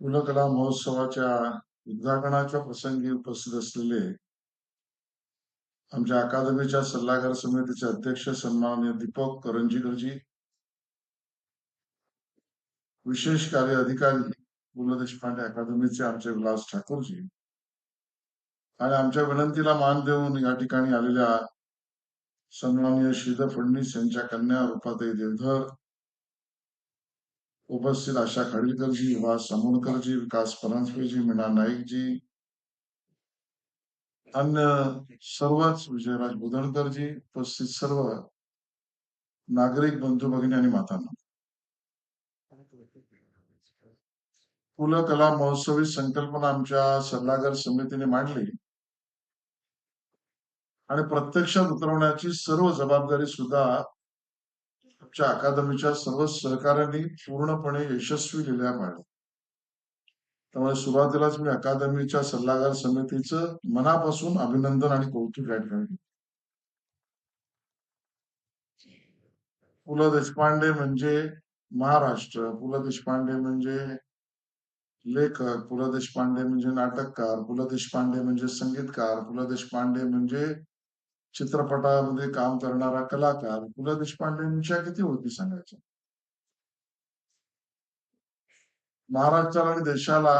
पु महोत्सवाच्या उद्घाटनाच्या प्रसंगी उपस्थित असलेले आमच्या अकादमीच्या सल्लागार समितीचे अध्यक्ष सन्माननीय दीपक करंजीकरजी विशेष कार्य अधिकारी पु ल देशपांडे अकादमीचे आमचे विलास ठाकूरजी आणि आमच्या विनंतीला मान देऊन या ठिकाणी आलेल्या सन्माननीय श्रीधर फडणवीस यांच्या कन्या रूपाताई देवधर उपस्थित आशा खाडीलकरजी वा सामोणकरजी विकास परांजपेजी मीना नाईकजी अन्य सर्वच विजयराज बुधणकरजी उपस्थित सर्व नागरिक बंधू भगिनी आणि मातांना. पु ल कला महोत्सवी संकल्पना आमच्या सल्लागार समितीने मांडली. आणि प्रत्यक्षात उतरवण्याची सर्व जबाबदारी सुद्धा आमच्या अकादमीच्या सर्व सहकाऱ्यांनी पूर्णपणे यशस्वीरित्या पाळली त्यामुळे सुरुवातीलाच मी अकादमीच्या सल्लागार समितीचं मनापासून अभिनंदन आणि कौतुक या ठिकाणी पु ल देशपांडे म्हणजे महाराष्ट्र पु ल देशपांडे म्हणजे लेखक पु ल देशपांडे म्हणजे नाटककार पु ल देशपांडे म्हणजे संगीतकार पु ल देशपांडे म्हणजे चित्रपटामध्ये काम करणारा कलाकार पु. ल. देशपांडेंच्या किती होती सांगायच्या महाराष्ट्राला आणि देशाला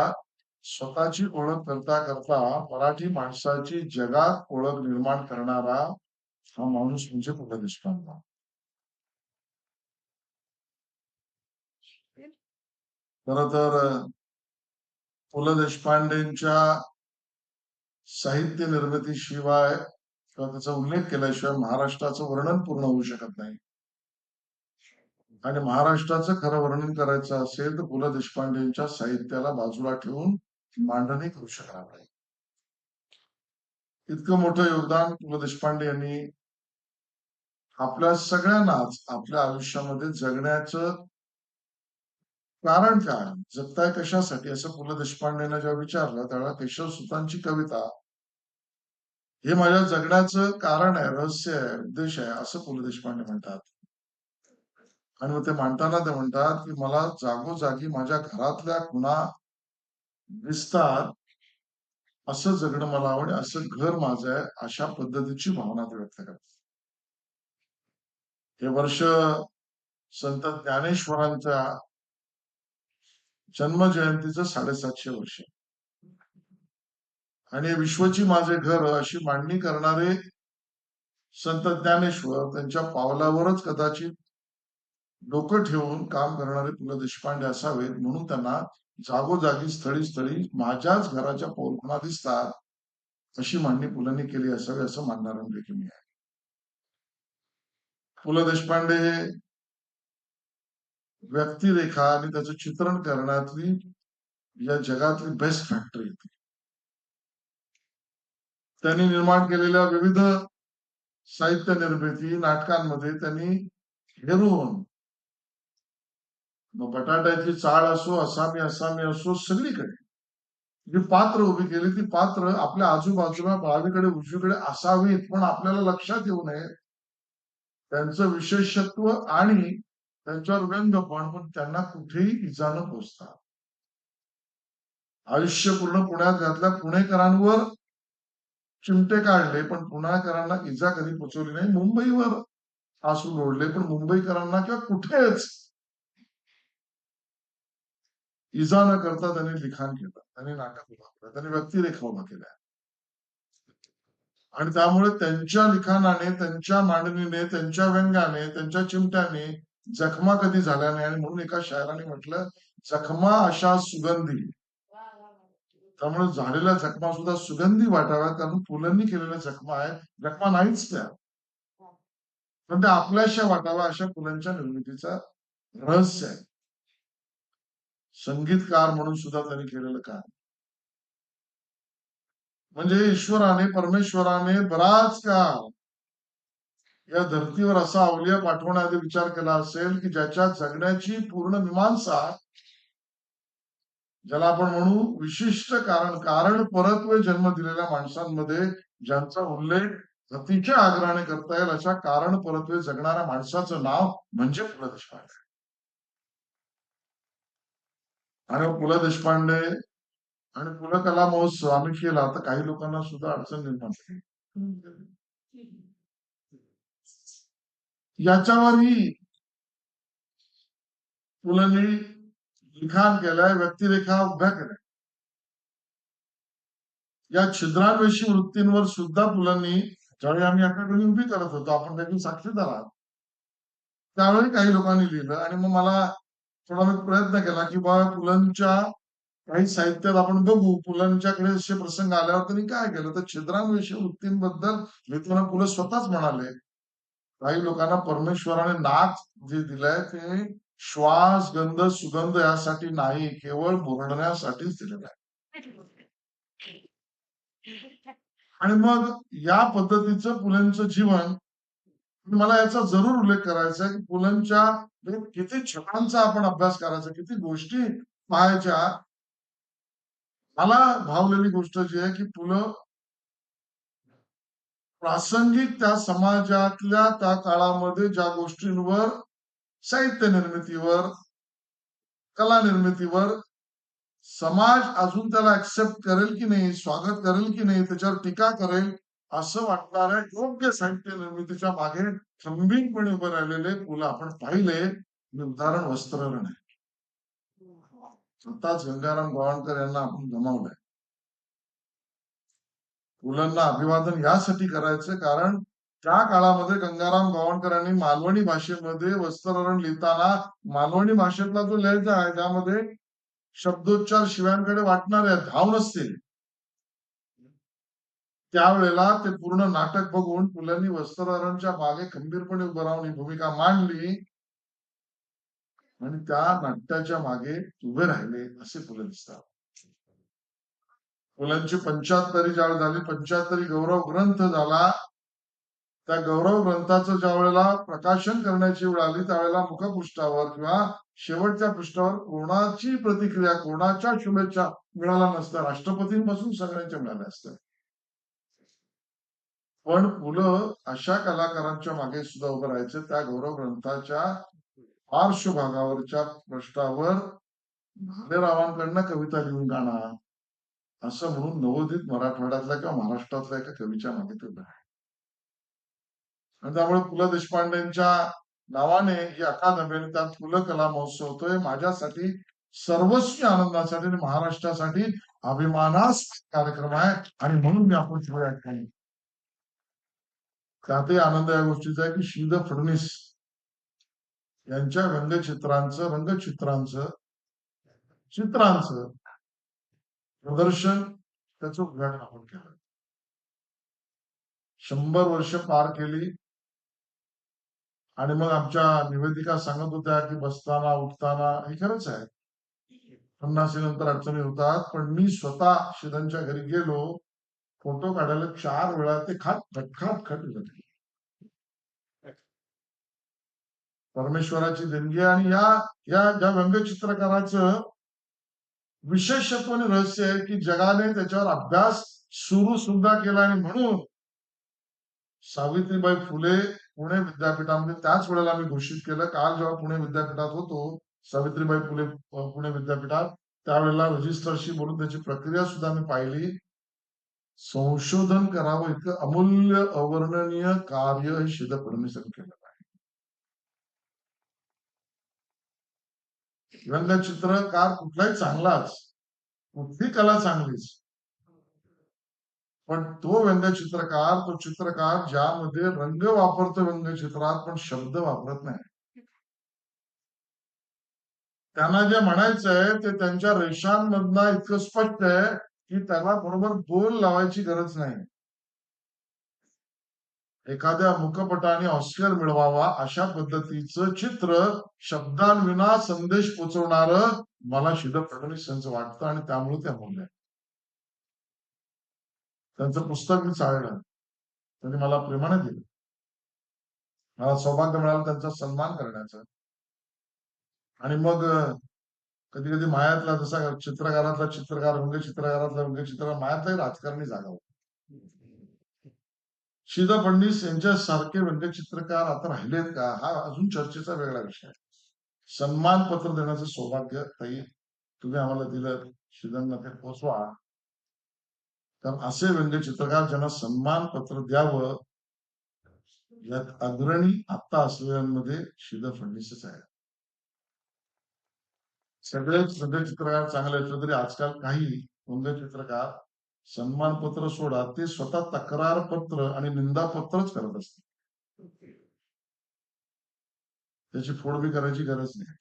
स्वतःची ओळख करता करता मराठी माणसाची जगात ओळख निर्माण करणारा हा माणूस म्हणजे पु. ल. देशपांडे. खर तर पु. ल. देशपांडेंच्या साहित्य निर्मितीशिवाय किंवा त्याचा उल्लेख केल्याशिवाय महाराष्ट्राचं वर्णन पूर्ण होऊ शकत नाही. आणि महाराष्ट्राचं खरं वर्णन करायचं असेल तर पु ल देशपांडेंच्या साहित्याला बाजूला ठेवून मांडणी करू शकणार नाही इतकं मोठं योगदान पु ल देशपांडे यांनी आपल्या सगळ्यांनाच आपल्या आयुष्यामध्ये जगण्याचं कारण काय? जगताय कशासाठी? असं पु ल देशपांडेंना जेव्हा विचारलं त्यावेळेला केशव सुतांची कविता हे माझ्या जगण्याचं कारण आहे रहस्य आहे उद्देश आहे असं पु ल देशपांडे म्हणतात. आणि मग ते मांडताना ते म्हणतात की मला जागोजागी माझ्या घरातल्या खुणा दिसतात असं जगणं मला आवड असं घर माझं आहे अशा पद्धतीची भावना ते व्यक्त करतात. हे वर्ष संत ज्ञानेश्वरांच्या जन्मजयंतीचं साडेसातशे वर्ष. आहे आणि विश्वची माझे घर अशी मांडणी करणारे संत ज्ञानेश्वर त्यांच्या पावलावरच कदाचित डोकं ठेवून काम करणारे पु ल देशपांडे असावेत म्हणून त्यांना जागोजागी स्थळी स्थळी माझ्याच घराच्या पौलखुणा दिसतात अशी मांडणी पुलांनी केली असावी असं मानणाऱ्यांपैकी मी आहे. पु ल देशपांडे हे व्यक्तिरेखा आणि त्याचं चित्रण करण्यातली या जगातली बेस्ट फॅक्टरी होती त्यांनी निर्माण केलेल्या विविध साहित्य निर्मिती नाटकांमध्ये त्यांनी हेरून मग बटाट्याची चाळ असो असामी असामी असो सगळीकडे जी पात्र उभी केली ती पात्र आपल्या आजूबाजूला डावीकडे उजवीकडे असावीत पण आपल्याला लक्षात येऊ नये. त्यांचं विशेषत्व आणि त्यांच्यावर व्यंगपण पण त्यांना कुठेही इजा न पोचता आयुष्य पूर्ण पुण्यात घातल्या पुणेकरांवर चिमटे काढले पण पुणेकरांना इजा कधी पोचवली नाही. मुंबईवर आसून ओढले पण मुंबईकरांना किंवा कुठेच इजा न करता त्यांनी लिखाण केलं त्यांनी नाटक उभा केलं त्यांनी व्यक्तिरेखा उभा केल्या. आणि त्यामुळे त्यांच्या लिखाणाने त्यांच्या मांडणीने त्यांच्या व्यंगाने त्यांच्या चिमट्याने जखमा कधी झाल्या नाही. आणि म्हणून एका शायराने म्हटलं जखमा अशा सुगंधी त्यामुळे झालेल्या जखमा सुद्धा सुगंधी वाटाव्यात कारण पुलांनी केलेल्या जखमा आहेत जखमा नाहीच त्या. पण त्या आपल्याशा वाटाव्या अशा फुलांच्या निर्मितीचा रहस्य आहे. संगीतकार म्हणून सुद्धा त्यांनी केलेलं काम. म्हणजे ईश्वराने परमेश्वराने बराच काळ या धर्तीवर असा अवलिया पाठवण्याआधी विचार केला असेल की ज्याच्या जगण्याची पूर्ण मीमांसा ज्याला आपण म्हणू विशिष्ट कारण कारण परत्वे जन्म दिलेल्या माणसांमध्ये ज्यांचा उल्लेख जातीच्या आग्रहाने करता येईल अशा कारण परत्वे जगणाऱ्या माणसाचं नाव म्हणजे पु ल देशपांडे आणि पु ल देशपांडे आणि पु ल कला महोत्सव आम्ही केला तर काही लोकांना सुद्धा अडचण निर्माण झाली याच्यावरही पुलंनी लिखाण केलंय व्यक्तिरेखा उभ्या केल्या या छिद्रान्वेषी वृत्तींवर सुद्धा पुलांनी ज्यावेळी आम्ही अकॅडमी उभी करत होतो आपण त्याची साक्षीदार आहात त्यावेळी काही लोकांनी लिहिलं आणि मग मला थोडा मी प्रयत्न केला की बा पुलंच्या काही साहित्यात आपण बघू पुलांच्याकडे असे प्रसंग आल्यावर त्यांनी काय केलं तर छिद्रांविषयी वृत्तींबद्दल लिहिताना पुलं स्वतःच म्हणाले काही लोकांना परमेश्वराने नाक जे दिलंय ते श्वास गंध सुगंध यासाठी नाही केवळ बोलण्यासाठीच दिलेलं आहे. आणि मग या पद्धतीचं पुलंचं जीवन मला याचा जरूर उल्लेख करायचा आहे की पुलंच्या म्हणजे किती छटांचा आपण अभ्यास करायचा किती गोष्टी पाहायच्या. मला भावलेली गोष्ट जी आहे की पुलं प्रासंगिक त्या समाजातल्या त्या काळामध्ये ज्या गोष्टींवर साहित्य निर्मितीवर कला निर्मितीवर समाज अजून त्याला ऍक्सेप्ट करेल की नाही स्वागत करेल की नाही त्याच्यावर टीका करेल असं वाटणाऱ्या योग्य साहित्य निर्मितीच्या मागे खंबीरपणे उभे राहिलेले पुलं आपण पाहिले निर्धारण उदाहरण वस्त्ररण आहे स्वतःच गंगाराम गवाणकर यांना आपण गमावलंय. पुलांना अभिवादन यासाठी करायचं कारण त्या काळामध्ये गंगाराम गावणकरांनी मालवणी भाषेमध्ये वस्त्रहरण लिहिताना मालवणी भाषेतला जो लहजा आहे त्यामध्ये शब्दोच्चार शिव्यांकडे वाटणारे धाव नसतील त्यावेळेला ते पूर्ण नाटक बघून पुलांनी वस्त्रहरणच्या मागे खंबीरपणे उभं राहून ही भूमिका मांडली आणि त्या नाट्याच्या मागे उभे राहिले असे फुलं दिसतात. मुलांची पंच्याहत्तरी जाळ झाली पंच्याहत्तरी गौरव ग्रंथ झाला. त्या गौरव ग्रंथाचं ज्या वेळेला प्रकाशन करण्याची वेळ आली त्यावेळेला मुखपृष्ठावर किंवा शेवटच्या पृष्ठावर कोणाची प्रतिक्रिया कोणाच्या शुभेच्छा मिळाल्या नसत्या. राष्ट्रपतींपासून सगळ्यांच्या मिळाल्या असत्या. पण पुलं अशा कलाकारांच्या मागे सुद्धा उभं राहायचं. त्या गौरव ग्रंथाच्या पार्श्वभागावरच्या पृष्ठावर भालेरावांकडनं कविता लिहून गाणार असं म्हणून नवोदित मराठवाड्यातल्या किंवा महाराष्ट्रातल्या एका कवीच्या मागे ते उभं आहे आणि त्यामुळे पु ल देशपांडेंच्या नावाने ही अकादमी त्यात पु ल कला महोत्सव होतोय. माझ्यासाठी सर्वस्वी आनंदासाठी आणि महाराष्ट्रासाठी अभिमानास्पद कार्यक्रम आहे आणि म्हणून मी आपण शिवाय ठिकाणी त्यातही आनंद या गोष्टीचा आहे की श्रीद फडणीस यांच्या व्यंगचित्रांचं रंगचित्रांचं चित्रांचं प्रदर्शन त्याचं उद्घाटन आपण केलं. शंभर वर्ष पार केली. आणि मग आमच्या निवेदिका सांगत होत्या की बसताना उठताना हे खरंच आहे. पन्नासी नंतर अडचणी होतात पण मी स्वतः शिदांच्या घरी गेलो फोटो काढायला चार वेळा ते खात खटखात खट झाले परमेश्वराची देणगी आणि या या ज्या व्यंगचित्रकाराचं विशेषत्व आणि रहस्य आहे की जगाने त्याच्यावर अभ्यास सुरू सुद्धा केला आणि म्हणून सावित्रीबाई फुले पुणे विद्यापीठामध्ये त्याच वेळेला आम्ही घोषित केलं. काल जेव्हा पुणे विद्यापीठात होतो सावित्रीबाई फुले पुणे विद्यापीठात त्यावेळेला रजिस्टरशी बोलून त्याची प्रक्रिया सुद्धा मी पाहिली. संशोधन करावं इतकं अमूल्य अवर्णनीय कार्य हे शिद फडणवीसांनी केलं आहे. व्यंगचित्रकार कुठलाही चांगलाच कुठली कला चांगलीच पण तो व्यंगचित्रकार तो चित्रकार ज्यामध्ये रंग वापरतो व्यंगचित्रात पण शब्द वापरत नाही. त्यांना जे म्हणायचंय ते त्यांच्या रेषांमधनं इतकं स्पष्ट आहे की त्याला बरोबर बोल लावायची गरज नाही. एखाद्या मुखपटाने ऑस्कर मिळवावा अशा पद्धतीचं चित्र शब्दांविना संदेश पोचवणार मला शिद फडणवीस यांचं वाटतं आणि त्यामुळे ते बोलल्या त्यांचं पुस्तक मी चाललं. त्यांनी मला प्रेमाने दिलं. मला सौभाग्य मिळालं त्यांचा सन्मान करण्याचा. आणि मग कधी कधी मायातला जसा चित्रकारातला चित्रकार रंग चित्रकारातला रंग चित्रकार मायातलाही राजकारणी जागा होता. शिदा फडणवीस यांच्यासारखे व्यंगचित्रकार आता राहिलेत का? हा अजून चर्चेचा वेगळा विषय आहे. सन्मान पत्र देण्याचं सौभाग्य ताई तुम्ही आम्हाला दिलं. शिदांना ते पोचवा. तर असे व्यंगचित्रकार ज्यांना सन्मान पत्र द्यावं यात अग्रणी आता असलेल्यांमध्ये शिदा फडणीसच आहे सगळेच व्यंगचित्रकार चांगले असले तरी आजकाल काही व्यंगचित्रकार सन्मानपत्र सोडा ते स्वतः तक्रार पत्र आणि निंदा पत्रच करत असतात. त्याची फोडबी करायची गरज नाही.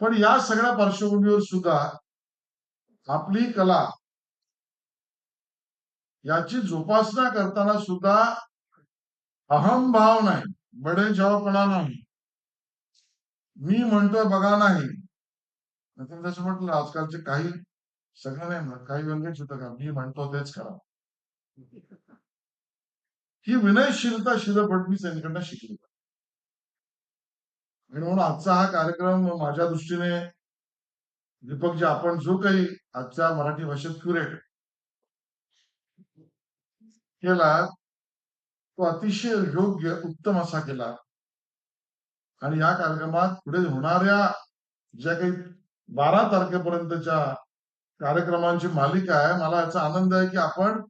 पण या सगळ्या पार्श्वभूमीवर सुद्धा आपली कला याची जोपासना करताना सुद्धा अहमभाव नाही बडे जवाबपणा नाही. मी म्हणतोय बघा नाही. जसं म्हटलं आजकालचे काही सगळं नाही म्हणत काही व्यंगच होतं का मी म्हणतो तेच करा. ही विनयशीलता शिद फडणवीस यांच्याकडनं शिकली. आणि म्हणून आजचा हा कार्यक्रम माझ्या दृष्टीने दीपकजी आपण जो काही आजच्या मराठी भाषेत क्युरेट केला तो अतिशय योग्य उत्तम असा केला. आणि या कार्यक्रमात पुढे होणाऱ्या ज्या काही बारा तारखेपर्यंतच्या कार्यक्रमांची मालिका आहे मला याचा आनंद आहे की आपण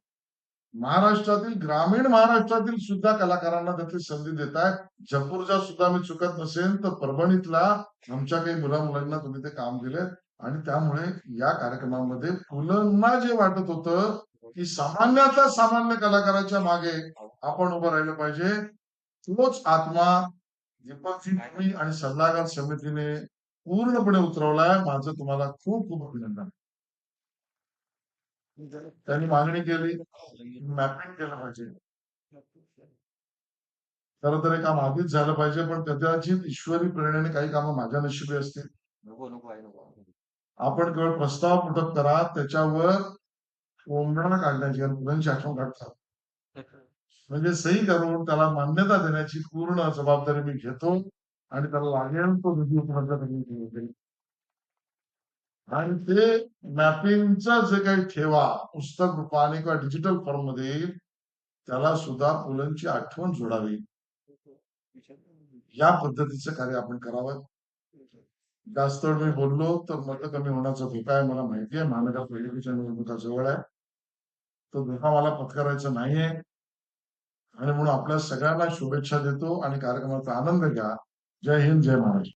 महाराष्ट्रातील ग्रामीण महाराष्ट्रातील सुद्धा कलाकारांना त्यातली संधी देत आहे. जपूरच्या सुद्धा मी चुकत नसेल तर परभणीतला आमच्या काही मुला मुलांना तुम्ही ते काम दिले आणि त्यामुळे या कार्यक्रमामध्ये फुलांना जे वाटत होतं की सामान्यातल्या सामान्य कलाकाराच्या मागे आपण उभं राहिलं पाहिजे. तोच आत्मा दीपकजी आणि सल्लागार समितीने पूर्णपणे उतरवलाय. माझं तुम्हाला खूप खूप अभिनंदन. त्यांनी मागणी केली मॅपिंग केलं पाहिजे. खरं तर हे काम आधीच झालं पाहिजे पण कदाचित ईश्वरी प्रेरणेने काही कामं माझ्या नशिबी असतील. आपण केवळ प्रस्ताव पुटप करा त्याच्यावर कोंबडा काढण्याची आणि मुलांची आठवण काढतात म्हणजे सही करून त्याला मान्यता देण्याची पूर्ण जबाबदारी मी घेतो आणि त्याला लागेल तो निधी उपलब्ध. आणि ते मॅपिंगचं जे काही ठेवा पुस्तक रूपाने किंवा डिजिटल फॉर्ममध्ये त्याला सुद्धा पुलंची आठवण जोडावी. या पद्धतीचं कार्य आपण करावं. जास्त वेळ मी बोललो तर म्हटलं कमी होण्याचा धोका आहे मला माहिती आहे महानगरपालिकेच्या निवडणुका जवळ आहे. तो धोका मला पत्करायचा नाहीये. आणि म्हणून आपल्या सगळ्यांना शुभेच्छा देतो आणि कार्यक्रमाचा आनंद घ्या. जय हिंद जय महाराष्ट्र.